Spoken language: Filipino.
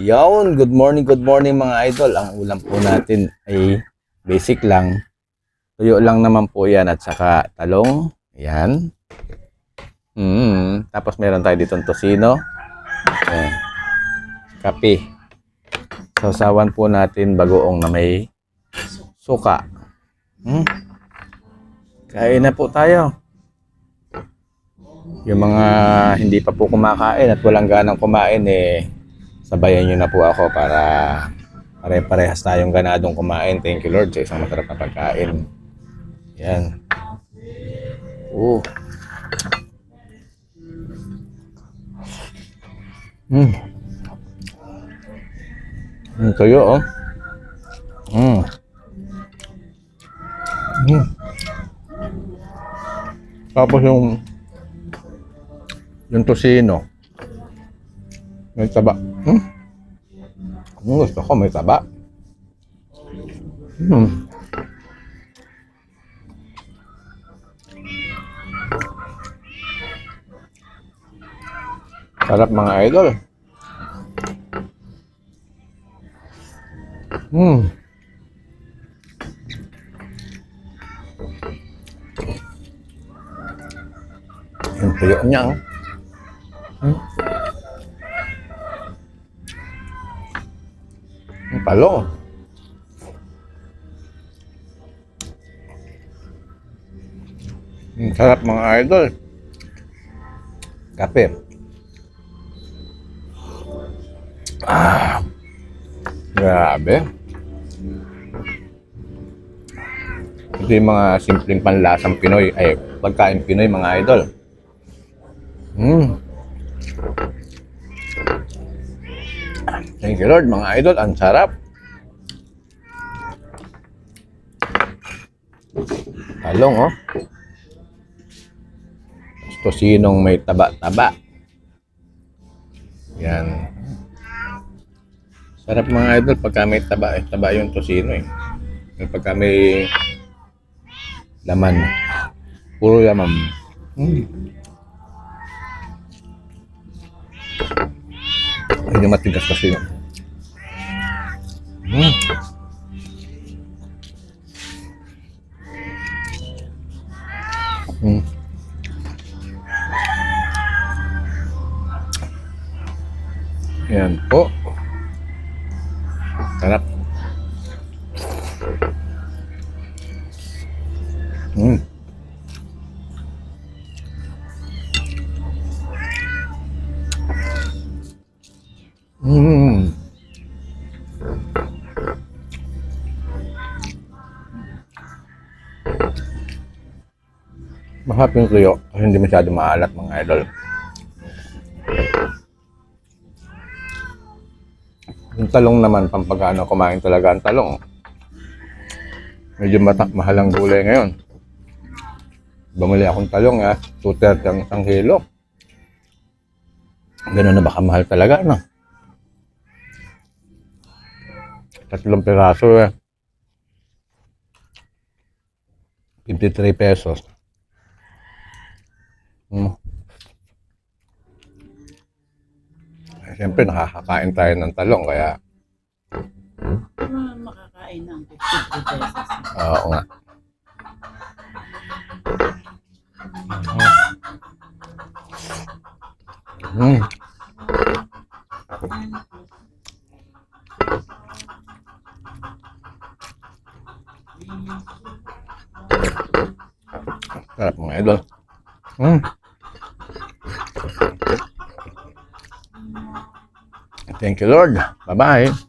Yon, good morning, good morning mga idol. Ang ulam po natin ay basic lang. Tuyo lang naman po yan at saka talong. Yan. Mm, tapos meron tayo ditong tosino. Yan. Kape. Sausawan po natin bagoong na may suka. Hmm? Kain na po tayo. Yung mga hindi pa po kumakain at walang ganang kumain eh sabayan nyo na po ako para pare-parehas tayong ganadong kumain. Thank you Lord sa isang masarap na pagkain. Yan. Oo. Mm. Mm, tuyo oh. Mm. Mm. Tapos yung yung tosino. May taba. Hmm? Ang gusto ko, may taba. Hmm. Sarap mga idol. Hmm. Yung tuyo niya. oh. Ang talo. Ang sarap mga idol. Kape. Ah. Grabe. Ito yung mga simpleng panlasang Pinoy, ay pagkain Pinoy mga idol. Mm. Thank you Lord, mga idol. Ang sarap. Talong, oh. Tosinong may taba-taba. Yan. Sarap mga idol pagka may taba. Eh, taba yung tosino eh. Pagka may laman. Puro laman. Mm. Hindi matigas kasi yun. Mm. Mm. Yan po. Sarap. Mm. Masarap yung tuyo kasi hindi masyado maalat mga idol. Yung talong naman, pampagano kumain talaga ang talong. Medyo mata mahal ang gulay ngayon. Bumili akong talong ha, 230 ang isang kilo. Ganun na baka mahal talaga, no? Tatlong piraso eh. 53 pesos. Hmm. Eh, Siyempre, nakakakain tayo ng talong, kaya Ano makakain ng 50 pesos? Oo nga. Mm. Sarap mga idol. Mm. Thank you Lord. Bye-bye.